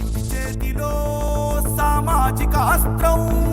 చేతిలో సామాజిక అస్త్రం.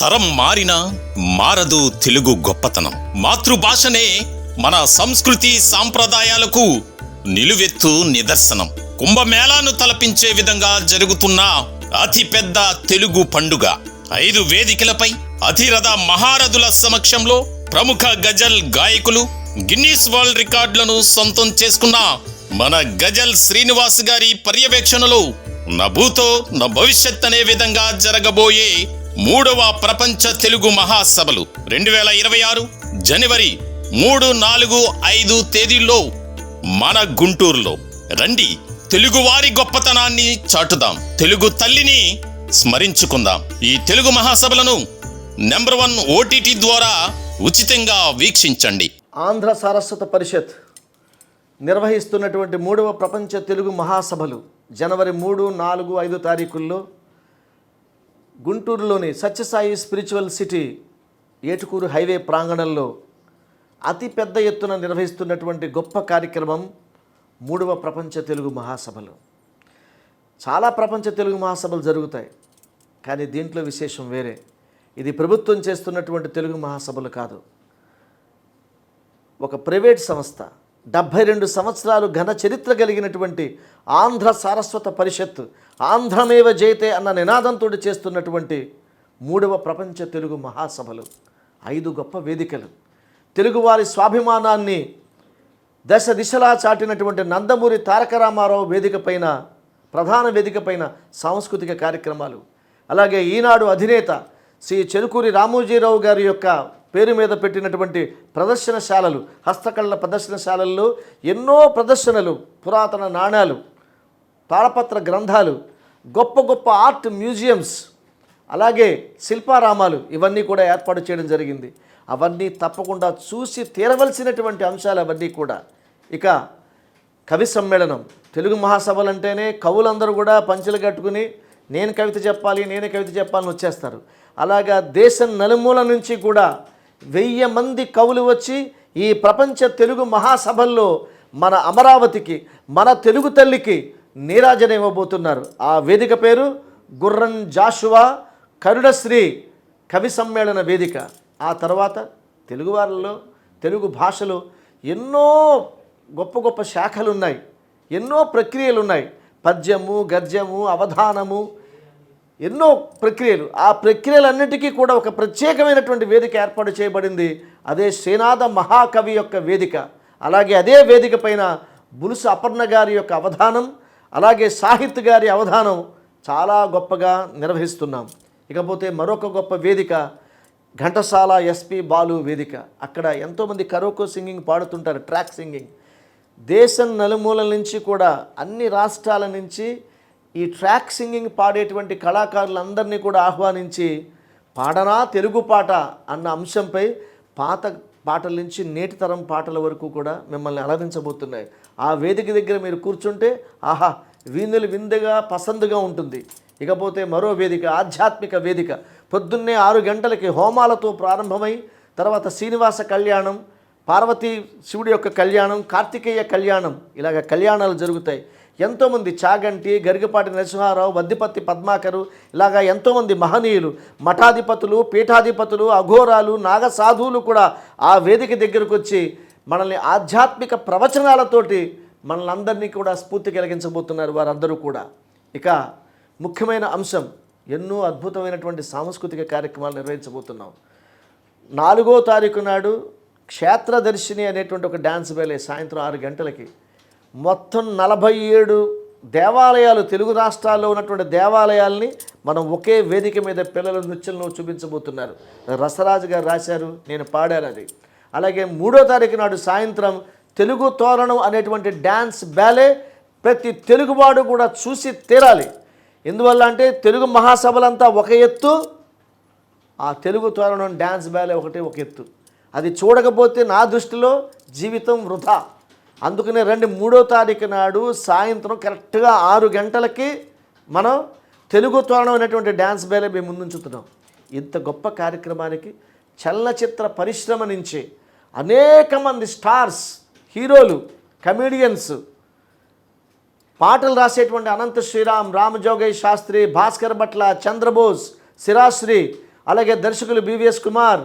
తరం మారినా మారదు తెలుగు గొప్పతనం. మాతృభాషనే మన సంస్కృతి సాంప్రదాయాలకు నిలువెత్తు నిదర్శనం. కుంభమేళాను తలపించే విధంగా జరుగుతున్న అతిపెద్ద తెలుగు పండుగ. ఐదు వేదికలపై అధిరథ మహారథుల సమక్షంలో ప్రముఖ గజల్ గాయకులు గిన్నీస్ వరల్డ్ రికార్డులను సొంతం చేసుకున్న మన గజల్ శ్రీనివాస్ గారి పర్యవేక్షణలో నభూతో నా భవిష్యత్ అనే విధంగా జరగబోయే మూడవ ప్రపంచ తెలుగు మహాసభలు. రెండు వేల ఇరవై ఆరు జనవరి మూడు నాలుగు ఐదు తేదీల్లో మన గుంటూరులో. రండి తెలుగువారి గొప్పతనాన్ని చాటుదాం. తెలుగు తల్లిని స్మరించుకుందాం. ఈ తెలుగు మహాసభలను నెంబర్ వన్ ఓటీటీ ద్వారా ఉచితంగా వీక్షించండి. ఆంధ్ర సారస్వత పరిషత్ నిర్వహిస్తున్నటువంటి మూడవ ప్రపంచ తెలుగు మహాసభలు జనవరి మూడు నాలుగు ఐదు తారీఖుల్లో గుంటూరులోని Satyasai spiritual city Etukuru highway ప్రాంగణంలో అతి పెద్ద ఎత్తున నిర్వహిస్తున్నటువంటి గొప్ప కార్యక్రమం మూడవ ప్రపంచ తెలుగు మహాసభలు. చాలా ప్రపంచ తెలుగు మహాసభలు జరుగుతాయి కానీ దీంట్లో విశేషం వేరే. ఇది ప్రభుత్వం చేస్తున్నటువంటి తెలుగు మహాసభలు కాదు. ఒక ప్రైవేట్ సంస్థ డెబ్భై రెండు సంవత్సరాలు ఘన చరిత్ర కలిగినటువంటి ఆంధ్ర సారస్వత పరిషత్ ఆంధ్రమేవ జయతే అన్న నినాదంతో చేస్తున్నటువంటి మూడవ ప్రపంచ తెలుగు మహాసభలు ఐదు గొప్ప వేదికలు. తెలుగువారి స్వాభిమానాన్ని దశ దిశలా చాటినటువంటి నందమూరి తారక రామారావు వేదిక పైన ప్రధాన వేదిక పైన సాంస్కృతిక కార్యక్రమాలు. అలాగే ఈనాడు అధినేత శ్రీ చెరుకూరి రామోజీరావు గారి యొక్క పేరు మీద పెట్టినటువంటి ప్రదర్శనశాలలు హస్తకళల ప్రదర్శనశాలల్లో ఎన్నో ప్రదర్శనలు పురాతన నాణాలు తాళపత్ర గ్రంథాలు గొప్ప గొప్ప ఆర్ట్ మ్యూజియంస్ అలాగే శిల్పారామాలు ఇవన్నీ కూడా ఏర్పాటు చేయడం జరిగింది. అవన్నీ తప్పకుండా చూసి తీరవలసినటువంటి అంశాలు అవన్నీ కూడా. ఇక కవి సమ్మేళనం. తెలుగు మహాసభలు అంటేనే కవులందరూ కూడా పంచెలు కట్టుకుని నేను కవిత చెప్పాలి నేనే కవిత చెప్పాలని వచ్చేస్తారు. అలాగా దేశం నలుమూల నుంచి కూడా వెయ్యి మంది కవులు వచ్చి ఈ ప్రపంచ తెలుగు మహాసభల్లో మన అమరావతికి మన తెలుగు తల్లికి నీరాజన ఇవ్వబోతున్నారు ఆ వేదిక పేరు గుర్రం జాషువా కరుడశ్రీ కవి సమ్మేళన వేదిక. ఆ తర్వాత తెలుగువారిలో తెలుగు భాషలో ఎన్నో గొప్ప గొప్ప శాఖలు ఉన్నాయి ఎన్నో ప్రక్రియలు ఉన్నాయి పద్యము గద్యము అవధానము ఎన్నో ప్రక్రియలు. ఆ ప్రక్రియలన్నిటికీ కూడా ఒక ప్రత్యేకమైనటువంటి వేదిక ఏర్పాటు చేయబడింది. అదే శ్రీనాథ మహాకవి యొక్క వేదిక. అలాగే అదే వేదిక పైన బులుసు అపర్ణ గారి యొక్క అవధానం అలాగే సాహిత్ గారి అవధానం చాలా గొప్పగా నిర్వహిస్తున్నాం. ఇకపోతే మరొక గొప్ప వేదిక ఘంటసాల ఎస్పి బాలు వేదిక. అక్కడ ఎంతోమంది కరోకో సింగింగ్ పాడుతుంటారు ట్రాక్ సింగింగ్. దేశం నలుమూలల నుంచి కూడా అన్ని రాష్ట్రాల నుంచి ఈ ట్రాక్ సింగింగ్ పాడేటువంటి కళాకారులందరినీ కూడా ఆహ్వానించి పాడనా తెలుగు పాట అన్న అంశంపై పాత పాటల నుంచి నేటి తరం పాటల వరకు కూడా మిమ్మల్ని అలరించబోతున్నాయి. ఆ వేదిక దగ్గర మీరు కూర్చుంటే ఆహా వీణులు విందుగా పసందుగా ఉంటుంది. ఇకపోతే మరో వేదిక ఆధ్యాత్మిక వేదిక. పొద్దున్నే ఆరు గంటలకి హోమాలతో ప్రారంభమై తర్వాత శ్రీనివాస కళ్యాణం పార్వతీ శివుడి యొక్క కళ్యాణం కార్తికేయ కళ్యాణం ఇలాగ కళ్యాణాలు జరుగుతాయి. ఎంతోమంది చాగంటి గరిగపాటి నరసింహారావు వద్దిపత్తి పద్మాకరు ఇలాగా ఎంతోమంది మహనీయులు మఠాధిపతులు పీఠాధిపతులు అఘోరాలు నాగసాధువులు కూడా ఆ వేదిక దగ్గరకు వచ్చి మనల్ని ఆధ్యాత్మిక ప్రవచనాలతోటి మనల్ని అందరినీ కూడా స్ఫూర్తి కలిగించబోతున్నారు వారందరూ కూడా. ఇక ముఖ్యమైన అంశం ఎన్నో అద్భుతమైనటువంటి సాంస్కృతిక కార్యక్రమాలు నిర్వహించబోతున్నాం. నాలుగో తారీఖు నాడు క్షేత్రదర్శిని అనేటువంటి ఒక డ్యాన్స్ వేలే సాయంత్రం ఆరు గంటలకి. మొత్తం నలభై ఏడు దేవాలయాలు తెలుగు రాష్ట్రాల్లో ఉన్నటువంటి దేవాలయాల్ని మనం ఒకే వేదిక మీద పిల్లల నృత్యంలో చూపించబోతున్నారు. రసరాజు గారు రాశారు నేను పాడాను అది. అలాగే మూడో తారీఖు నాడు సాయంత్రం తెలుగు తోరణం అనేటువంటి డ్యాన్స్ బ్యాలే ప్రతి తెలుగువాడు కూడా చూసి తీరాలి. ఎందువల్ల అంటే తెలుగు మహాసభలంతా ఒక ఎత్తు ఆ తెలుగు తోరణం డ్యాన్స్ బ్యాలే ఒకటి ఒక ఎత్తు. అది చూడకపోతే నా దృష్టిలో జీవితం వృధా. అందుకనే రండి మూడో తారీఖు నాడు సాయంత్రం కరెక్ట్గా ఆరు గంటలకి మనం తెలుగు తోరణం అనేటువంటి డ్యాన్స్ బేలే మేము ముందుంచుతున్నాం ఇంత గొప్ప కార్యక్రమానికి చలనచిత్ర పరిశ్రమ నుంచి అనేక మంది స్టార్స్ హీరోలు కమీడియన్స్ పాటలు రాసేటువంటి అనంత శ్రీరామ్ రామజోగయ్య శాస్త్రి భాస్కర్ భట్ల చంద్రబోస్ సిరాశ్రీ అలాగే దర్శకులు బివిఎస్ కుమార్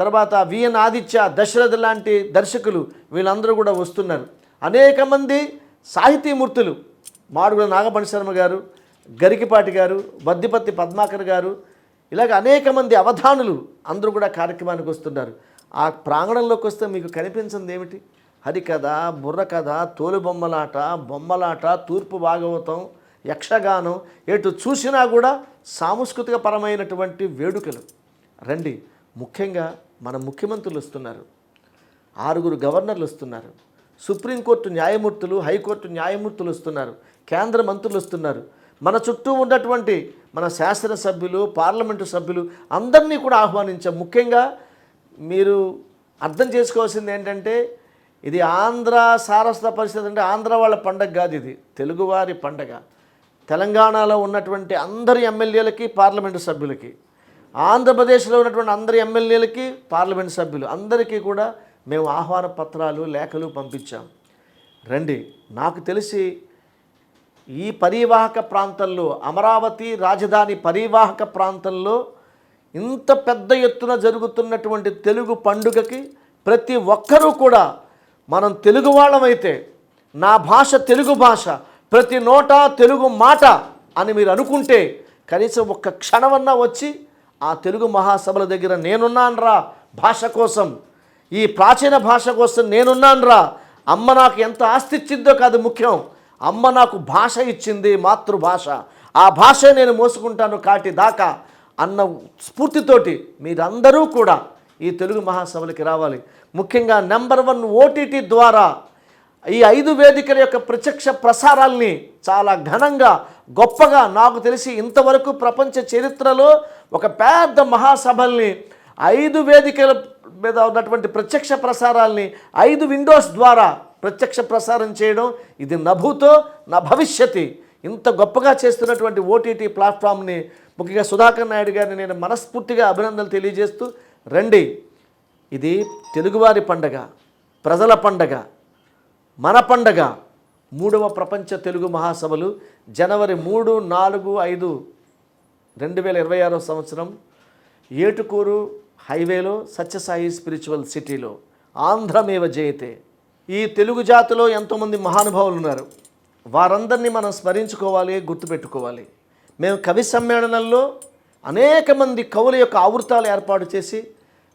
తర్వాత విఎన్ ఆదిత్య దశరథ్ లాంటి దర్శకులు వీళ్ళందరూ కూడా వస్తున్నారు. అనేక మంది సాహితీమూర్తులు మాడుగుల నాగపణిశర్మ గారు గరికిపాటి గారు బద్దిపత్తి పద్మాకర్ గారు ఇలాగ అనేక మంది అవధానులు అందరూ కూడా కార్యక్రమానికి వస్తున్నారు. ఆ ప్రాంగణంలోకి వస్తే మీకు కనిపించింది ఏమిటి? హరికథ బుర్రకథ తోలుబొమ్మలాట బొమ్మలాట తూర్పు భాగవతం యక్షగానం ఎటు చూసినా కూడా సాంస్కృతిక పరమైనటువంటి వేడుకలు. రండి ముఖ్యంగా మన ముఖ్యమంత్రులు వస్తున్నారు. ఆరుగురు గవర్నర్లు వస్తున్నారు. సుప్రీంకోర్టు న్యాయమూర్తులు హైకోర్టు న్యాయమూర్తులు వస్తున్నారు. కేంద్ర మంత్రులు వస్తున్నారు. మన చుట్టూ ఉన్నటువంటి మన శాసనసభ్యులు పార్లమెంటు సభ్యులు అందరినీ కూడా ఆహ్వానించాం. ముఖ్యంగా మీరు అర్థం చేసుకోవాల్సింది ఏంటంటే ఇది ఆంధ్ర సారస్వత పరిస్థితి అంటే ఆంధ్ర వాళ్ళ పండగ కాదు ఇది. తెలుగువారి పండగ. తెలంగాణలో ఉన్నటువంటి అందరి ఎమ్మెల్యేలకి పార్లమెంటు సభ్యులకి. ఆంధ్రప్రదేశ్లో ఉన్నటువంటి అందరి ఎమ్మెల్యేలకి పార్లమెంట్ సభ్యులు అందరికీ కూడా మేము ఆహ్వాన పత్రాలు లేఖలు పంపించాం. రండి నాకు తెలిసి ఈ పరివాహక ప్రాంతంలో అమరావతి రాజధాని పరివాహక ప్రాంతంలో ఇంత పెద్ద ఎత్తున జరుగుతున్నటువంటి తెలుగు పండుగకి ప్రతి ఒక్కరూ కూడా మనం తెలుగు వాళ్ళమైతే నా భాష తెలుగు భాష ప్రతి నోట తెలుగు మాట అని మీరు అనుకుంటే కనీసం ఒక్క క్షణమన్నా వచ్చి ఆ తెలుగు మహాసభల దగ్గర నేనున్నానురా భాష కోసం. ఈ ప్రాచీన భాష కోసం నేనున్నానురా. అమ్మ నాకు ఎంత ఆస్తి ఇచ్చిందో కాదు ముఖ్యం. అమ్మ నాకు భాష ఇచ్చింది మాతృభాష. ఆ భాష నేను మోసుకుంటాను కాటి దాకా అన్న స్ఫూర్తితోటి మీరందరూ కూడా ఈ తెలుగు మహాసభలకి రావాలి. ముఖ్యంగా నెంబర్ వన్ ఓటీటీ ద్వారా ఈ ఐదు వేదికల యొక్క ప్రత్యక్ష ప్రసారాల్ని చాలా ఘనంగా గొప్పగా నాకు తెలిసి ఇంతవరకు ప్రపంచ చరిత్రలో ఒక పెద్ద మహాసభల్ని ఐదు వేదికల మీద ఉన్నటువంటి ప్రత్యక్ష ప్రసారాల్ని ఐదు విండోస్ ద్వారా ప్రత్యక్ష ప్రసారం చేయడం ఇది నభూతో నా భవిష్యతి ఇంత గొప్పగా చేస్తున్నటువంటి ఓటీటీ ప్లాట్ఫామ్ని ముఖ్యంగా సుధాకర్ నాయుడు గారిని నేను మనస్ఫూర్తిగా అభినందనలు తెలియజేస్తూ రండి. ఇది తెలుగువారి పండగ ప్రజల పండగ మన పండగ. మూడవ ప్రపంచ తెలుగు మహాసభలు జనవరి మూడు నాలుగు ఐదు. రెండు వేల ఇరవై ఆరో సంవత్సరం ఏటుకూరు హైవేలో సత్యసాయి స్పిరిచువల్ సిటీలో ఆంధ్రమేవ జయతే. ఈ తెలుగు జాతిలో ఎంతోమంది మహానుభావులు ఉన్నారు. వారందరినీ మనం స్మరించుకోవాలి గుర్తుపెట్టుకోవాలి. మేము కవి సమ్మేళనంలో అనేక మంది కవుల యొక్క ఆవృతాలు ఏర్పాటు చేసి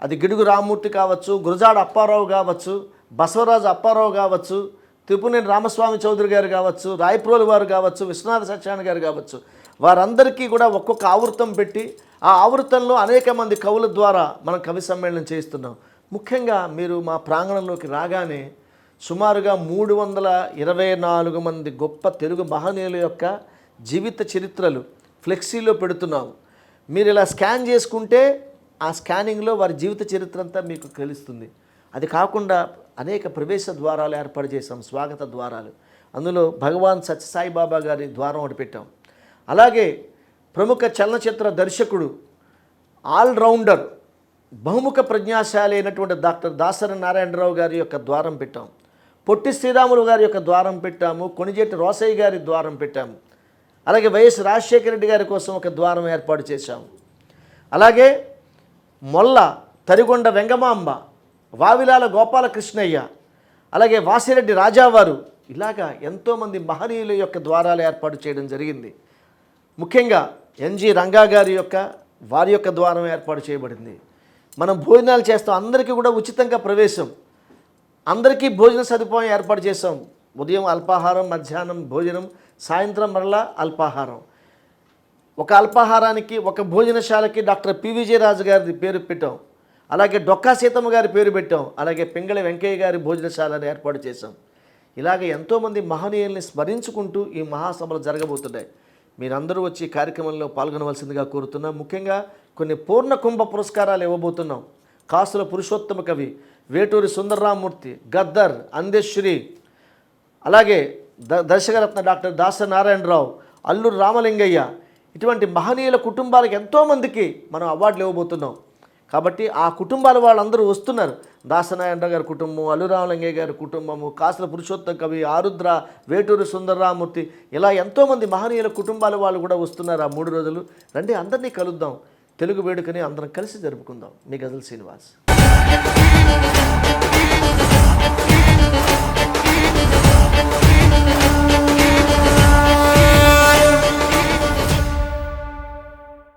అది గిడుగు రామ్మూర్తి కావచ్చు గురజాడ అప్పారావు కావచ్చు బసవరాజు అప్పారావు కావచ్చు త్రిపునేని రామస్వామి చౌదరి గారు కావచ్చు రాయప్రోలు వారు కావచ్చు విశ్వనాథ సత్యనారాయణ గారు కావచ్చు వారందరికీ కూడా ఒక్కొక్క ఆవృతం పెట్టి ఆ ఆవృతంలో అనేక మంది కవుల ద్వారా మనం కవి సమ్మేళనం చేస్తున్నాం ముఖ్యంగా మీరు మా ప్రాంగణంలోకి రాగానే సుమారుగా మూడు వందల ఇరవై నాలుగు మంది గొప్ప తెలుగు మహనీయుల యొక్క జీవిత చరిత్రలు ఫ్లెక్సీలో పెడుతున్నాము. మీరు ఇలా స్కాన్ చేసుకుంటే ఆ స్కానింగ్లో వారి జీవిత చరిత్ర అంతా మీకు తెలుస్తుంది. అది కాకుండా అనేక ప్రవేశ ద్వారాలు ఏర్పాటు చేసాం స్వాగత ద్వారాలు. అందులో భగవాన్ సత్యసాయిబాబా గారి ద్వారం ఒకటి పెట్టాం. అలాగే ప్రముఖ చలనచిత్ర దర్శకుడు ఆల్రౌండర్ బహుముఖ ప్రజ్ఞాశాలి అయినటువంటి డాక్టర్ దాసరి నారాయణరావు గారి యొక్క ద్వారం పెట్టాం. పొట్టి శ్రీరాములు గారి యొక్క ద్వారం పెట్టాము. కొణిజేటి రోసయ్య గారి ద్వారం పెట్టాము. అలాగే వైఎస్ రాజశేఖర రెడ్డి గారి కోసం ఒక ద్వారం ఏర్పాటు చేశాము. అలాగే మొల్ల తరిగొండ వెంగమాంబ వావిలాల గోపాలకృష్ణయ్య అలాగే వాసిరెడ్డి రాజావారు ఇలాగా ఎంతోమంది మహనీయుల యొక్క ద్వారాలు ఏర్పాటు చేయడం జరిగింది. ముఖ్యంగా ఎన్జి రంగా గారి యొక్క వారి యొక్క ద్వారం ఏర్పాటు చేయబడింది. మనం భోజనాలు చేస్తాం అందరికీ కూడా ఉచితంగా ప్రవేశం. అందరికీ భోజన సదుపాయం ఏర్పాటు చేసాం ఉదయం అల్పాహారం మధ్యాహ్నం భోజనం సాయంత్రం మరలా అల్పాహారం. ఒక అల్పాహారానికి ఒక భోజనశాలకి డాక్టర్ పివిజే రాజు గారి పేరు పెట్టాం. అలాగే డొక్కా సీతమ్మ గారి పేరు పెట్టాం. అలాగే పింగళి వెంకయ్య గారి భోజనశాలను ఏర్పాటు చేశాం. ఇలాగ ఎంతోమంది మహనీయుల్ని స్మరించుకుంటూ ఈ మహాసభలు జరగబోతున్నాయి. మీరందరూ వచ్చి ఈ కార్యక్రమంలో పాల్గొనవలసిందిగా కోరుతున్నాం. ముఖ్యంగా కొన్ని పూర్ణ కుంభ పురస్కారాలు ఇవ్వబోతున్నాం. కాసుల పురుషోత్తమ కవి వేటూరి సుందర్రామూర్తి గద్దర్ అందేశ్వరి అలాగే ద దర్శకరత్న డాక్టర్ దాస నారాయణరావు అల్లూరు రామలింగయ్య ఇటువంటి మహనీయుల కుటుంబాలకు ఎంతోమందికి మనం అవార్డులు ఇవ్వబోతున్నాం. కాబట్టి ఆ కుటుంబాల వాళ్ళందరూ వస్తున్నారు. దాసనాయండ గారి కుటుంబం అల్లురామలింగయ్య గారి కుటుంబము కాసుల పురుషోత్తం కవి ఆరుద్ర వేటూరు సుందరరామూర్తి ఇలా ఎంతోమంది మహనీయుల కుటుంబాల వాళ్ళు కూడా వస్తున్నారు ఆ మూడు రోజులు. రండి అందరినీ కలుద్దాం. తెలుగు వేడుకని అందరం కలిసి జరుపుకుందాం. మీ గజల్ శ్రీనివాస్.